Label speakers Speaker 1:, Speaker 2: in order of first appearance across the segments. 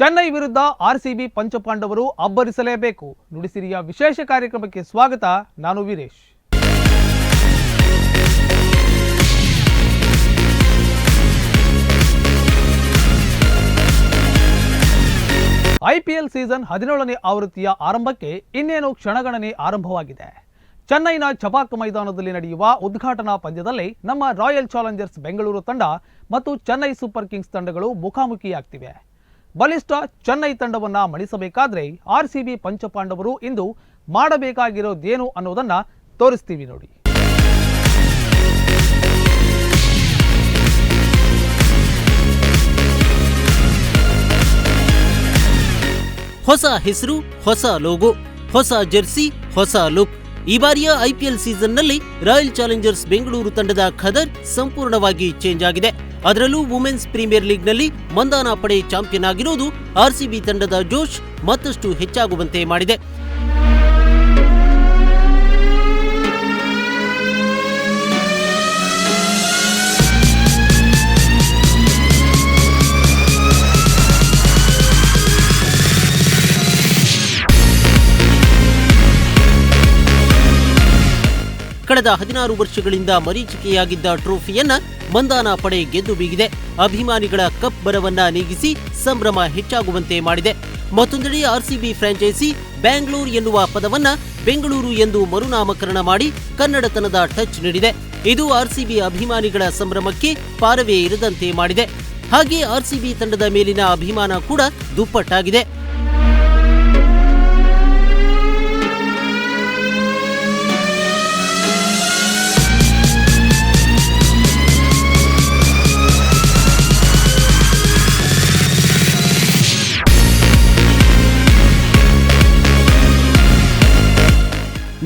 Speaker 1: ಚೆನ್ನೈ ವಿರುದ್ಧ ಆರ್ಸಿಬಿ ಪಂಚಪಾಂಡವರು ಅಬ್ಬರಿಸಲೇಬೇಕು. ನುಡಿಸಿರಿಯ ವಿಶೇಷ ಕಾರ್ಯಕ್ರಮಕ್ಕೆ ಸ್ವಾಗತ, ನಾನು ವೀರೇಶ್. ಐಪಿಎಲ್ ಸೀಸನ್ ಹದಿನೇಳನೇ ಆವೃತ್ತಿಯ ಆರಂಭಕ್ಕೆ ಇನ್ನೇನು ಕ್ಷಣಗಣನೆ ಆರಂಭವಾಗಿದೆ. ಚೆನ್ನೈನ ಚಪಾಕ್ ಮೈದಾನದಲ್ಲಿ ನಡೆಯುವ ಉದ್ಘಾಟನಾ ಪಂದ್ಯದಲ್ಲಿ ನಮ್ಮ ರಾಯಲ್ ಚಾಲೆಂಜರ್ಸ್ ಬೆಂಗಳೂರು ತಂಡ ಮತ್ತು ಚೆನ್ನೈ ಸೂಪರ್ ಕಿಂಗ್ಸ್ ತಂಡಗಳು ಮುಖಾಮುಖಿಯಾಗ್ತಿವೆ. ಬಲಿಷ್ಠ ಚೆನ್ನೈ ತಂಡವನ್ನು ಮಣಿಸಬೇಕಾದ್ರೆ ಬಿ ಪಂಚಪಾಂಡವರು ಇಂದು ಮಾಡಬೇಕಾಗಿರೋದೇನು ಅನ್ನೋದನ್ನು ತೋರಿಸ್ತೀವಿ ನೋಡಿ.
Speaker 2: ಹೊಸ ಹೆಸರು, ಹೊಸ ಲೋಗೋ, ಹೊಸ ಜೆರ್ಸಿ, ಹೊಸ ಲುಕ್. ಈ ಬಾರಿಯ ಐಪಿಎಲ್ ಸೀಸನ್ನಲ್ಲಿ ರಾಯಲ್ ಚಾಲೆಂಜರ್ಸ್ ಬೆಂಗಳೂರು ತಂಡದ ಖದರ್ ಸಂಪೂರ್ಣವಾಗಿ ಚೇಂಜ್ ಆಗಿದೆ. ಅದರಲ್ಲೂ ವುಮೆನ್ಸ್ ಪ್ರೀಮಿಯರ್ ಲೀಗ್ನಲ್ಲಿ ಮಂದಾನ ಪಡೆ ಚಾಂಪಿಯನ್ ಆಗಿರೋದು ಆರ್ಸಿಬಿ ತಂಡದ ಜೋಶ್ ಮತ್ತಷ್ಟು ಹೆಚ್ಚಾಗುವಂತೆ ಮಾಡಿದೆ. ಕಳೆದ ಹದಿನಾರು ವರ್ಷಗಳಿಂದ ಮರೀಚಿಕೆಯಾಗಿದ್ದ ಟ್ರೋಫಿಯನ್ನ ಮಂದಾನ ಪಡೆ ಗೆದ್ದು ಬೀಗಿದೆ. ಅಭಿಮಾನಿಗಳ ಕಪ್ ಬರವನ್ನ ನೀಗಿಸಿ ಸಂಭ್ರಮ ಹೆಚ್ಚಾಗುವಂತೆ ಮಾಡಿದೆ. ಮತ್ತೊಂದೆಡೆ ಆರ್ಸಿಬಿ ಫ್ರಾಂಚೈಸಿ ಬ್ಯಾಂಗ್ಳೂರ್ ಎನ್ನುವ ಪದವನ್ನ ಬೆಂಗಳೂರು ಎಂದು ಮರುನಾಮಕರಣ ಮಾಡಿ ಕನ್ನಡತನದ ಟಚ್ ನೀಡಿದೆ. ಇದು ಆರ್ಸಿಬಿ ಅಭಿಮಾನಿಗಳ ಸಂಭ್ರಮಕ್ಕೆ ಪಾರವೇ ಇರದಂತೆ ಮಾಡಿದೆ. ಹಾಗೆ ಆರ್ಸಿಬಿ ತಂಡದ ಮೇಲಿನ ಅಭಿಮಾನ ಕೂಡ ದುಪ್ಪಟ್ಟಾಗಿದೆ.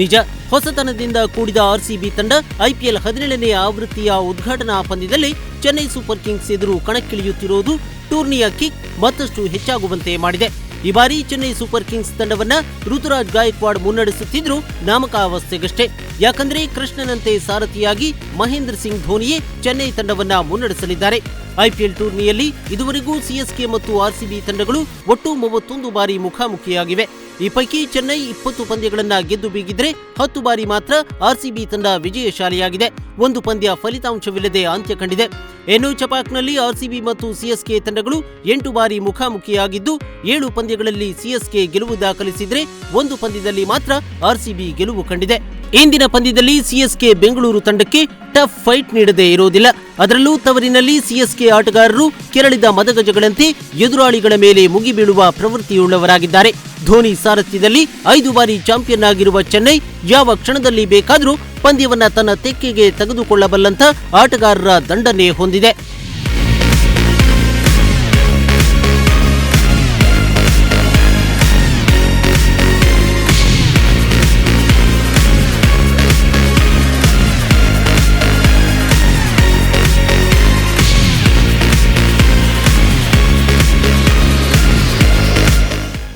Speaker 2: ನಿಜ. ಹೊಸತನದಿಂದ ಕೂಡಿದ ಆರ್ಸಿಬಿ ತಂಡ ಐಪಿಎಲ್ ಹದಿನೇಳನೇ ಆವೃತ್ತಿಯ ಉದ್ಘಾಟನಾ ಪಂದ್ಯದಲ್ಲಿ ಚೆನ್ನೈ ಸೂಪರ್ ಕಿಂಗ್ಸ್ ಎದುರು ಕಣಕ್ಕಿಳಿಯುತ್ತಿರುವುದು ಟೂರ್ನಿಯ ಕಿಕ್ ಮತ್ತಷ್ಟು ಹೆಚ್ಚಾಗುವಂತೆ ಮಾಡಿದೆ. ಈ ಬಾರಿ ಚೆನ್ನೈ ಸೂಪರ್ ಕಿಂಗ್ಸ್ ತಂಡವನ್ನ ಋತುರಾಜ್ ಗಾಯಕ್ವಾಡ್ ಮುನ್ನಡೆಸುತ್ತಿದ್ರು ನಾಮಕಾವಸ್ಥೆಗಷ್ಟೇ. ಯಾಕಂದ್ರೆ ಕೃಷ್ಣನಂತೆ ಸಾರಥಿಯಾಗಿ ಮಹೇಂದ್ರ ಸಿಂಗ್ ಧೋನಿಯೇ ಚೆನ್ನೈ ತಂಡವನ್ನ ಮುನ್ನಡೆಸಲಿದ್ದಾರೆ. ಐಪಿಎಲ್ ಟೂರ್ನಿಯಲ್ಲಿ ಇದುವರೆಗೂ ಸಿಎಸ್ಕೆ ಮತ್ತು ಆರ್ಸಿಬಿ ತಂಡಗಳು ಒಟ್ಟು ಮೂವತ್ತೊಂದು ಬಾರಿ ಮುಖಾಮುಖಿಯಾಗಿವೆ. ಈ ಪೈಕಿ ಚೆನ್ನೈ ಇಪ್ಪತ್ತು ಪಂದ್ಯಗಳನ್ನ ಗೆದ್ದು ಬೀಗಿದ್ರೆ ಹತ್ತು ಬಾರಿ ಮಾತ್ರ ಆರ್ಸಿಬಿ ತಂಡ ವಿಜಯಶಾಲಿಯಾಗಿದೆ ಒಂದು ಪಂದ್ಯ ಫಲಿತಾಂಶವಿಲ್ಲದೆ ಅಂತ್ಯ ಕಂಡಿದೆ. ಇನ್ನು ಚಪಾಕ್ನಲ್ಲಿ ಆರ್ಸಿಬಿ ಮತ್ತು ಸಿಎಸ್ಕೆ ತಂಡಗಳು ಎಂಟು ಬಾರಿ ಮುಖಾಮುಖಿಯಾಗಿದ್ದು, ಏಳು ಪಂದ್ಯಗಳಲ್ಲಿ ಸಿಎಸ್ಕೆ ಗೆಲುವು ದಾಖಲಿಸಿದ್ರೆ ಒಂದು ಪಂದ್ಯದಲ್ಲಿ ಮಾತ್ರ ಆರ್ಸಿಬಿ ಗೆಲುವು ಕಂಡಿದೆ. ಇಂದಿನ ಪಂದ್ಯದಲ್ಲಿ ಸಿಎಸ್ಕೆ ಬೆಂಗಳೂರು ತಂಡಕ್ಕೆ ಟಫ್ ಫೈಟ್ ನೀಡದೇ ಇರೋದಿಲ್ಲ ಅದರಲ್ಲೂ ತವರಿನಲ್ಲಿ ಸಿಎಸ್ಕೆ ಆಟಗಾರರು ಕೆರಳಿದ ಮದಗಜಗಳಂತೆ ಎದುರಾಳಿಗಳ ಮೇಲೆ ಮುಗಿಬೀಳುವ ಪ್ರವೃತ್ತಿಯುಳ್ಳವರಾಗಿದ್ದಾರೆ. ಧೋನಿ ಸಾರಥ್ಯದಲ್ಲಿ ಐದು ಬಾರಿ ಚಾಂಪಿಯನ್ ಆಗಿರುವ ಚೆನ್ನೈ ಯಾವ ಕ್ಷಣದಲ್ಲಿ ಬೇಕಾದರೂ ಪಂದ್ಯವನ್ನ ತನ್ನ ತೆಕ್ಕೆಗೆ ತೆಗೆದುಕೊಳ್ಳಬಲ್ಲಂತ ಆಟಗಾರರ ದಂಡನೆ ಹೊಂದಿದೆ.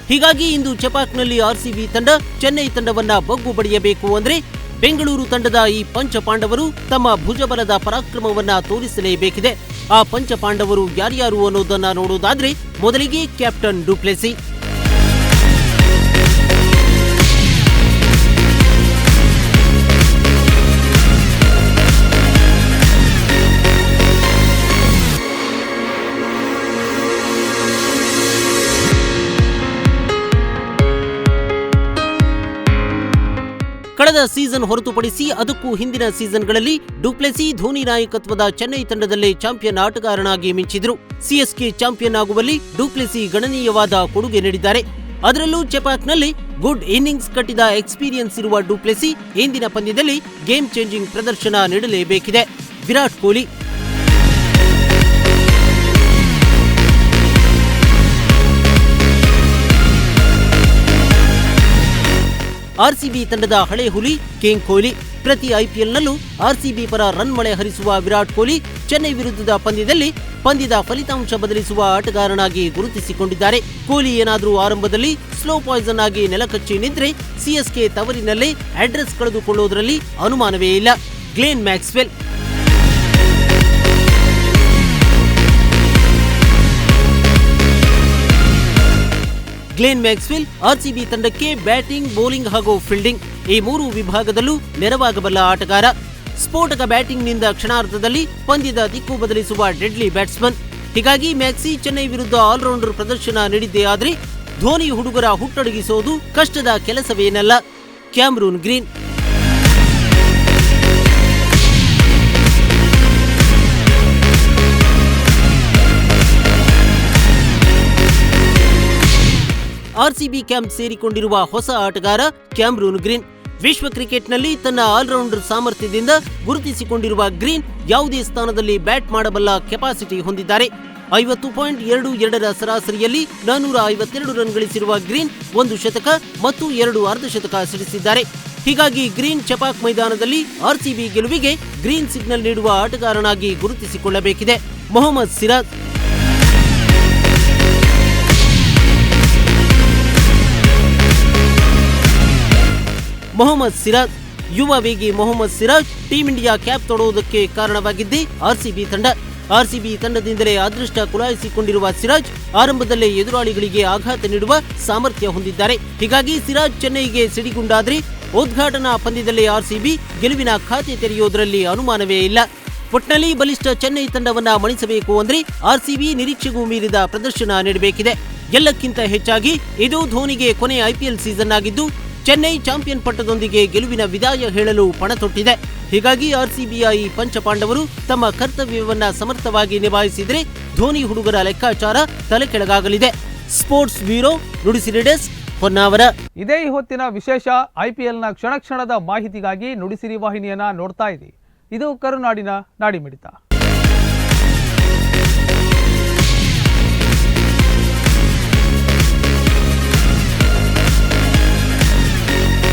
Speaker 2: ಹೀಗಾಗಿ ಇಂದು ಚಪಾಕ್ನಲ್ಲಿ ಆರ್ಸಿಬಿ ತಂಡ ಚೆನ್ನೈ ತಂಡವನ್ನ ಬಗ್ಗು ಬಡಿಯಬೇಕು ಅಂದ್ರೆ ಬೆಂಗಳೂರು ತಂಡದ ಈ ಪಂಚಪಾಂಡವರು ತಮ್ಮ ಭುಜಬಲದ ಪರಾಕ್ರಮವನ್ನ ತೋರಿಸಲೇಬೇಕಿದೆ. ಆ ಪಂಚಪಾಂಡವರು ಯಾರ್ಯಾರು ಅನ್ನೋದನ್ನ ನೋಡೋದಾದ್ರೆ ಮೊದಲಿಗೆ ಕ್ಯಾಪ್ಟನ್ ಡುಪ್ಲೆಸಿ. ಕಳೆದ ಸೀಸನ್ ಹೊರತುಪಡಿಸಿ ಅದಕ್ಕೂ ಹಿಂದಿನ ಸೀಸನ್ಗಳಲ್ಲಿ ಡುಪ್ಲೆಸಿ ಧೋನಿ ನಾಯಕತ್ವದ ಚೆನ್ನೈ ತಂಡದಲ್ಲೇ ಚಾಂಪಿಯನ್ ಆಟಗಾರನಾಗಿ ಮಿಂಚಿದ್ರು. ಸಿಎಸ್ಕೆ ಚಾಂಪಿಯನ್ ಆಗುವಲ್ಲಿ ಡುಪ್ಲೆಸಿ ಗಣನೀಯವಾದ ಕೊಡುಗೆ ನೀಡಿದ್ದಾರೆ. ಅದರಲ್ಲೂ ಚೆಪಾಕ್ನಲ್ಲಿ ಗುಡ್ ಇನ್ನಿಂಗ್ಸ್ ಕಟ್ಟಿದ ಎಕ್ಸ್ಪೀರಿಯನ್ಸ್ ಇರುವ ಡುಪ್ಲೆಸಿ ಇಂದಿನ ಪಂದ್ಯದಲ್ಲಿ ಗೇಮ್ ಚೇಂಜಿಂಗ್ ಪ್ರದರ್ಶನ ನೀಡಲೇಬೇಕಿದೆ. ವಿರಾಟ್ ಕೊಹ್ಲಿ ಆರ್ಸಿಬಿ ತಂಡದ ಹಳೆ ಹುಲಿ, ಕಿಂಗ್ ಕೊಹ್ಲಿ, ಪ್ರತಿ ಐಪಿಎಲ್ನಲ್ಲೂ ಆರ್ಸಿಬಿ ಪರ ರನ್ ಮಳೆ ಹರಿಸುವ ವಿರಾಟ್ ಕೊಹ್ಲಿ ಚೆನ್ನೈ ವಿರುದ್ಧದ ಪಂದ್ಯದಲ್ಲಿ ಪಂದ್ಯದ ಫಲಿತಾಂಶ ಬದಲಿಸುವ ಆಟಗಾರನಾಗಿ ಗುರುತಿಸಿಕೊಂಡಿದ್ದಾರೆ. ಕೊಹ್ಲಿ ಏನಾದರೂ ಆರಂಭದಲ್ಲಿ ಸ್ಲೋ ಪಾಯ್ಸನ್ ಆಗಿ ನೆಲಕಚ್ಚಿ ನಿಂತರೆ ಸಿಎಸ್ಕೆ ತವರಿನಲ್ಲೇ ಅಡ್ರೆಸ್ ಕಳೆದುಕೊಳ್ಳುವುದರಲ್ಲಿ ಅನುಮಾನವೇ ಇಲ್ಲ. Glenn Maxwell Glenn Maxwell, RCB ತಂಡಕ್ಕೆ ಬ್ಯಾಟಿಂಗ್, ಬೌಲಿಂಗ್ ಹಾಗೂ ಫೀಲ್ಡಿಂಗ್ ಈ ಮೂರು ವಿಭಾಗದಲ್ಲೂ ನೆರವಾಗಬಲ್ಲ ಆಟಗಾರ. ಸ್ಫೋಟಕ ಬ್ಯಾಟಿಂಗ್ನಿಂದ ಕ್ಷಣಾರ್ಧದಲ್ಲಿ ಪಂದ್ಯದ ದಿಕ್ಕು ಬದಲಿಸುವ ಡೆಡ್ಲಿ ಬ್ಯಾಟ್ಸ್ಮನ್. ಹೀಗಾಗಿ ಮ್ಯಾಕ್ಸಿ ಚೆನ್ನೈ ವಿರುದ್ಧ ಆಲ್ರೌಂಡರ್ ಪ್ರದರ್ಶನ ನೀಡಿದ್ದೇ ಆದರೆ ಧೋನಿ ಹುಡುಗರ ಹುಟ್ಟಡಗಿಸೋದು ಕಷ್ಟದ ಕೆಲಸವೇನಲ್ಲ. Cameron Green. ಆರ್ಸಿಬಿ ಕ್ಯಾಂಪ್ ಸೇರಿಕೊಂಡಿರುವ ಹೊಸ ಆಟಗಾರ ಕ್ಯಾಮ್ರೂನ್ ಗ್ರೀನ್. ವಿಶ್ವ ಕ್ರಿಕೆಟ್ನಲ್ಲಿ ತನ್ನ ಆಲ್ರೌಂಡರ್ ಸಾಮರ್ಥ್ಯದಿಂದ ಗುರುತಿಸಿಕೊಂಡಿರುವ ಗ್ರೀನ್ ಯಾವುದೇ ಸ್ಥಾನದಲ್ಲಿ ಬ್ಯಾಟ್ ಮಾಡಬಲ್ಲ ಕೆಪಾಸಿಟಿ ಹೊಂದಿದ್ದಾರೆ. ಐವತ್ತು ಪಾಯಿಂಟ್ ಎರಡು ಎರಡರ ಸರಾಸರಿಯಲ್ಲಿ ನಾನೂರ ಐವತ್ತೆರಡು ರನ್ ಗಳಿಸಿರುವ ಗ್ರೀನ್ ಒಂದು ಶತಕ ಮತ್ತು ಎರಡು ಅರ್ಧಶತಕ ಸಿಡಿಸಿದ್ದಾರೆ. ಹೀಗಾಗಿ ಗ್ರೀನ್ ಚಪಾಕ್ ಮೈದಾನದಲ್ಲಿ ಆರ್ಸಿಬಿ ಗೆಲುವಿಗೆ ಗ್ರೀನ್ ಸಿಗ್ನಲ್ ನೀಡುವ ಆಟಗಾರನಾಗಿ ಗುರುತಿಸಿಕೊಳ್ಳಬೇಕಿದೆ. ಮೊಹಮ್ಮದ್ ಸಿರಾಜ್ ಮೊಹಮ್ಮದ್ ಸಿರಾಜ್. ಯುವ ವೇಗಿ Mohammed Siraj team India cap ತೊಡುವುದಕ್ಕೆ ಕಾರಣವಾಗಿದ್ದೇ ಆರ್ಸಿಬಿ ತಂಡ. ಆರ್ಸಿಬಿ ತಂಡದಿಂದಲೇ ಅದೃಷ್ಟ ಕುಲಾಯಿಸಿಕೊಂಡಿರುವ ಸಿರಾಜ್ ಆರಂಭದಲ್ಲೇ ಎದುರಾಳಿಗಳಿಗೆ ಆಘಾತ ನೀಡುವ ಸಾಮರ್ಥ್ಯ ಹೊಂದಿದ್ದಾರೆ. ಹೀಗಾಗಿ ಸಿರಾಜ್ ಚೆನ್ನೈಗೆ ಸಿಡಿಗುಂಡಾದ್ರೆ ಉದ್ಘಾಟನಾ ಪಂದ್ಯದಲ್ಲಿ ಆರ್ಸಿಬಿ ಗೆಲುವಿನ ಖಾತೆ ತೆರೆಯುವುದರಲ್ಲಿ ಅನುಮಾನವೇ ಇಲ್ಲ. ಒಟ್ನಲ್ಲಿ ಬಲಿಷ್ಠ ಚೆನ್ನೈ ತಂಡವನ್ನ ಮಣಿಸಬೇಕು ಅಂದ್ರೆ ಆರ್ಸಿಬಿ ನಿರೀಕ್ಷೆಗೂ ಮೀರಿದ ಪ್ರದರ್ಶನ ನೀಡಬೇಕಿದೆ. ಎಲ್ಲಕ್ಕಿಂತ ಹೆಚ್ಚಾಗಿ ಇದು ಧೋನಿಗೆ ಕೊನೆ ಐಪಿಎಲ್ ಸೀಸನ್ ಆಗಿದ್ದು ಚೆನ್ನೈ ಚಾಂಪಿಯನ್ ಪಟ್ಟದೊಂದಿಗೆ ಗೆಲುವಿನ ವಿದಾಯ ಹೇಳಲು ಪಣ ತೊಟ್ಟಿದೆ. ಹೀಗಾಗಿ ಆರ್ಸಿಬಿಯ ಈ ಪಂಚಪಾಂಡವರು ತಮ್ಮ ಕರ್ತವ್ಯವನ್ನ ಸಮರ್ಥವಾಗಿ ನಿಭಾಯಿಸಿದರೆ ಧೋನಿ ಹುಡುಗರ ಲೆಕ್ಕಾಚಾರ ತಲೆಕೆಳಗಾಗಲಿದೆ. ಸ್ಪೋರ್ಟ್ಸ್ ಬ್ಯೂರೋ, ನುಡಿಸಿ ಡೆಸ್ಕ್ ಹೊನ್ನಾವರ.
Speaker 1: ಇದೇ ಹೊತ್ತಿನ ವಿಶೇಷ ಐಪಿಎಲ್ನ ಕ್ಷಣ ಕ್ಷಣದ ಮಾಹಿತಿಗಾಗಿ ನುಡಿಸಿರಿ ವಾಹಿನಿಯನ್ನ ನೋಡ್ತಾ ಇದೆ ಇದು ಕರುನಾಡಿನ ನಾಡಿಮಿಡಿತ.